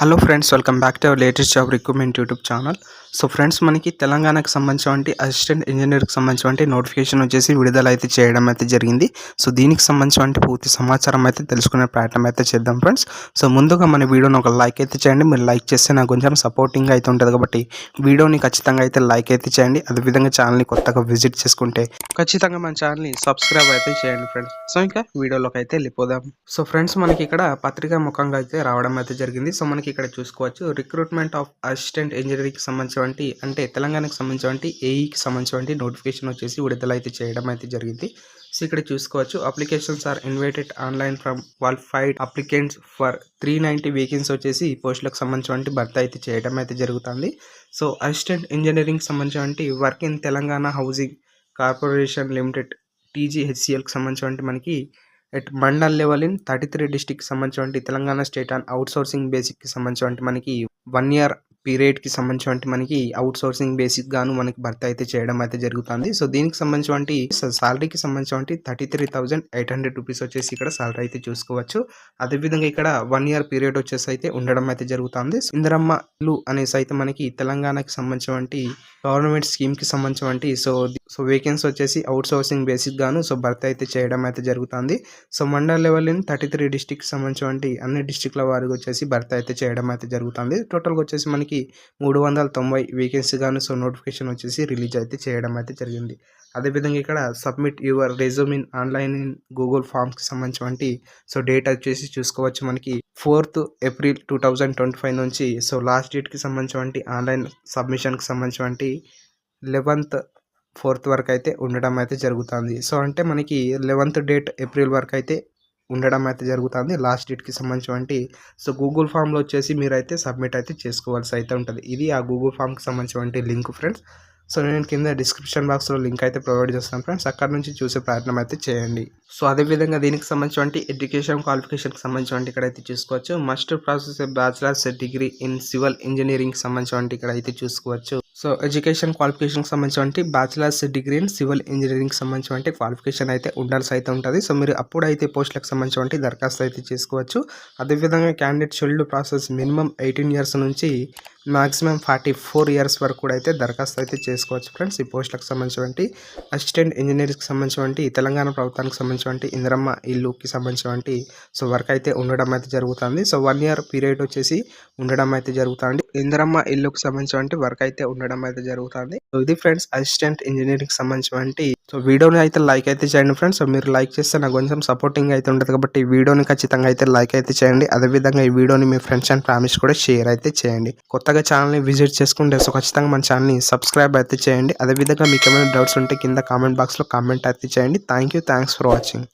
Hello friends welcome back to our latest job recruitment YouTube channel so friends మనకి తెలంగాణకు సంబంధించిన assistant ఇంజనీర్కి సంబంధించిన notification వచ్చేసి విడుదల అయితే చేయడం అయితే జరిగింది. సో దీనికి సంబంధించిన పూర్తి సమాచారం అయితే తెలుసుకునే ప్రయత్నం అయితే చేద్దాం ఫ్రెండ్స్ సో ముందుగా మన వీడియోని ఒక లైక్ అయితే చేయండి. మీరు లైక్ చేస్తే నాకు కొంచెం సపోర్టింగ్ అయితే ఉంటుంది కాబట్టి వీడియోని ఖచ్చితంగా అయితే లైక్ అయితే చేయండి. అదేవిధంగా ఛానల్ని కొత్తగా విజిట్ చేసుకుంటే ఖచ్చితంగా మన ఛానల్ని సబ్స్క్రైబ్ అయితే చేయండి ఫ్రెండ్స్ సో ఇంకా వీడియోలోకి అయితే వెళ్ళిపోదాం. సో ఫ్రెండ్స్ మనకి ఇక్కడ పత్రికా ముఖంగా అయితే రావడం అయితే జరిగింది. సో మనకి ఇక్కడ చూసుకోవచ్చు. రిక్రూట్మెంట్ ఆఫ్ అసిస్టెంట్ ఇంజనీరింగ్కి సంబంధించినటువంటి అంటే తెలంగాణకు సంబంధించినటువంటి ఏఈకి సంబంధించినటువంటి నోటిఫికేషన్ వచ్చేసి విడుదల అయితే చేయడం అయితే జరిగింది. సో ఇక్కడ చూసుకోవచ్చు. Applications are invited online from qualified applicants for three ninety vacancy వచ్చేసి ఈ పోస్టులకు సంబంధించినటువంటి భర్తీ అయితే చేయడం అయితే జరుగుతుంది. సో అసిస్టెంట్ ఇంజనీరింగ్ సంబంధించినటువంటి work in Telangana housing corporation limited టీజీహెచ్సిఎల్కి సంబంధించినటువంటి మనకి at mandal level in thirty three district సంబంధించిన Telangana state and outsourcing బేసిక్కి సంబంధించిన మనకి వన్ ఇయర్ పీరియడ్కి సంబంధించినటువంటి మనకి అవుట్ సోర్సింగ్ బేసిక్ గాను మనకి భర్తీ అయితే చేయడం అయితే జరుగుతుంది. సో దీనికి సంబంధించినటువంటి సాలరీకి సంబంధించినటువంటి thirty three thousand eight hundred rupees వచ్చేసి ఇక్కడ సాలరీ అయితే చూసుకోవచ్చు. అదేవిధంగా ఇక్కడ వన్ ఇయర్ పీరియడ్ వచ్చేసి అయితే ఉండడం అయితే జరుగుతుంది. ఇందిరమ్మ ఇల్లు అనేసి అయితే మనకి తెలంగాణకి సంబంధించినటువంటి గవర్నమెంట్ స్కీమ్కి సంబంధించినటువంటి సో సో వేకెన్సీ వచ్చేసి అవుట్ సోర్సింగ్ బేసిక్ గాను సో భర్తీ అయితే చేయడం అయితే జరుగుతుంది. So mandal level thirty three district సంబంధించినటువంటి అన్ని డిస్టిక్ల వారికి వచ్చేసి భర్తీ అయితే చేయడం అయితే జరుగుతుంది. టోటల్గా వచ్చేసి మనకి మూడు వందల తొంభై వేకెన్సీ గాను సో నోటిఫికేషన్ వచ్చేసి రిలీజ్ అయితే చేయడం అయితే జరిగింది. అదేవిధంగా ఇక్కడ submit your resume in online in Google ఫామ్స్కి సంబంధించి సో డేట్ వచ్చేసి చూసుకోవచ్చు మనకి fourth April two thousand twenty five నుంచి సో లాస్ట్ డేట్కి సంబంధించి ఆన్లైన్ సబ్మిషన్కి సంబంధించి లెవెంత్ ఫోర్త్ వరకు అయితే ఉండడం అయితే జరుగుతుంది. సో అంటే మనకి లెవెంత్ డేట్ ఏప్రిల్ వరకు అయితే ఉండడం అయితే జరుగుతుంది. లాస్ట్ డేట్కి సంబంధించినటువంటి సో గూగుల్ ఫామ్లో వచ్చేసి మీరైతే సబ్మిట్ అయితే చేసుకోవాల్సి అయితే ఉంటుంది. ఇది ఆ గూగుల్ ఫామ్కి సంబంధించినటువంటి లింక్ ఫ్రెండ్స్. సో నేను కింద డిస్క్రిప్షన్ బాక్స్లో లింక్ అయితే ప్రొవైడ్ చేస్తాను ఫ్రెండ్స్. అక్కడ నుంచి చూసే ప్రయత్నం అయితే చేయండి. సో అదేవిధంగా దీనికి సంబంధించి ఎడ్యుకేషన్ క్వాలిఫికేషన్కి సంబంధించిన ఇక్కడ అయితే చూసుకోవచ్చు. Must process bachelor's degree in civil engineering సంబంధించి ఇక్కడ అయితే చూసుకోవచ్చు. సో ఎడ్యుకేషన్ క్వాలిఫికేషన్కి సంబంధించి bachelor's degree in civil engineering సంబంధించి క్వాలిఫికేషన్ అయితే ఉండాల్సి అయితే ఉంటుంది. సో మీరు అప్పుడైతే పోస్టులకు సంబంధించి దరఖాస్తు అయితే చేసుకోవచ్చు. అదేవిధంగా candidate schedule process minimum eighteen years నుంచి మాక్సిమం ఫార్టీ ఫోర్ ఇయర్స్ వరకు కూడా అయితే దరఖాస్తు అయితే చేసుకోవచ్చు ఫ్రెండ్స్ ఈ పోస్టులకు సంబంధించినటువంటి అసిస్టెంట్ ఇంజనీరింగ్కి సంబంధించినటువంటి తెలంగాణ ప్రభుత్వానికి సంబంధించినటువంటి ఇందిరమ్మ ఇల్లుకి సంబంధించినటువంటి సో వర్క్ అయితే ఉండడం అయితే జరుగుతుంది. సో వన్ ఇయర్ పీరియడ్ వచ్చేసి ఉండడం అయితే జరుగుతుంది. ఇందిరమ్మ ఇల్లుకు సంబంధించిన వర్క్ అయితే ఉండడం అయితే జరుగుతుంది. సో ఇది ఫ్రెండ్స్ అసిస్టెంట్ ఇంజనీరింగ్ సంబంధించినటువంటి సో వీడియోని అయితే లైక్ అయితే చేయండి ఫ్రెండ్స్ సో మీరు లైక్ చేస్తే నాకు కొంచెం సపోర్టింగ్ అయితే ఉంటుంది కాబట్టి ఈ వీడియోని ఖచ్చితంగా అయితే లైక్ అయితే చేయండి. అదేవిధంగా ఈ వీడియోని మీ ఫ్రెండ్స్ అండ్ ఫ్యామిలీస్ కూడా షేర్ అయితే చేయండి. కొత్తగా ఛానల్ని విజిట్ చేసుకుంటే సో ఖచ్చితంగా మన ఛానల్ని సబ్స్క్రైబ్ అయితే చేయండి. అదేవిధంగా మీకు ఏమైనా డౌట్స్ ఉంటే కింద కామెంట్ బాక్స్లో కామెంట్ అయితే చేయండి. Thank you thanks for watching